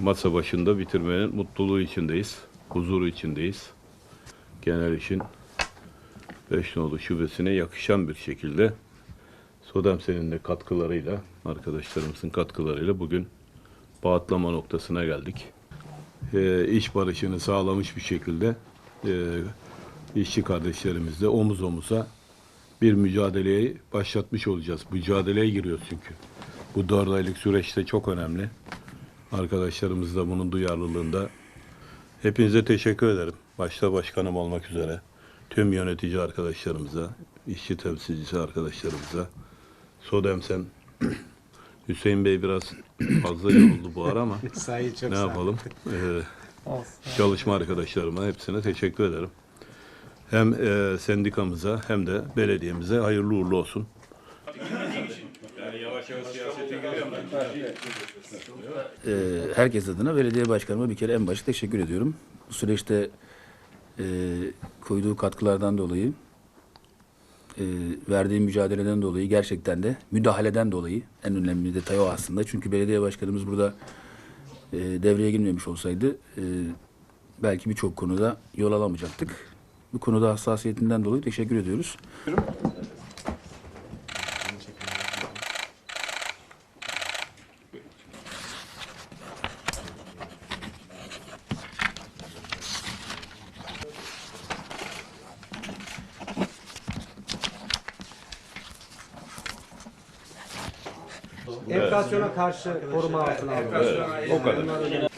masa başında bitirmenin mutluluğu içindeyiz. Huzuru içindeyiz. Genel işin Beşnoğlu şubesine yakışan bir şekilde Sodemsen'in de katkılarıyla, arkadaşlarımızın katkılarıyla bugün bağıtlama noktasına geldik. Ee, iş barışını sağlamış bir şekilde e, işçi kardeşlerimizle omuz omuza bir mücadeleyi başlatmış olacağız. Mücadeleye giriyoruz çünkü. Bu dört aylık süreçte çok önemli. Arkadaşlarımız da bunun duyarlılığında. Hepinize teşekkür ederim. Başta başkanım olmak üzere. Tüm yönetici arkadaşlarımıza, işçi temsilcisi arkadaşlarımıza. Sodemsen Hüseyin Bey biraz fazla yoruldu bu ara ama Sahi çok ne yapalım? Ee, Olsun. çalışma arkadaşlarıma hepsine teşekkür ederim. Hem e, sendikamıza hem de belediyemize hayırlı uğurlu olsun. Ee, herkes adına belediye başkanıma bir kere en başta teşekkür ediyorum. Bu süreçte e, koyduğu katkılardan dolayı, e, verdiği mücadeleden dolayı gerçekten de müdahaleden dolayı en önemli detay o aslında. Çünkü belediye başkanımız burada e, devreye girmemiş olsaydı e, belki birçok konuda yol alamayacaktık. Bu konuda hassasiyetinden dolayı teşekkür ediyoruz. Enflasyona karşı koruma altına alınıyor. Evet, o kadar. Bunlar.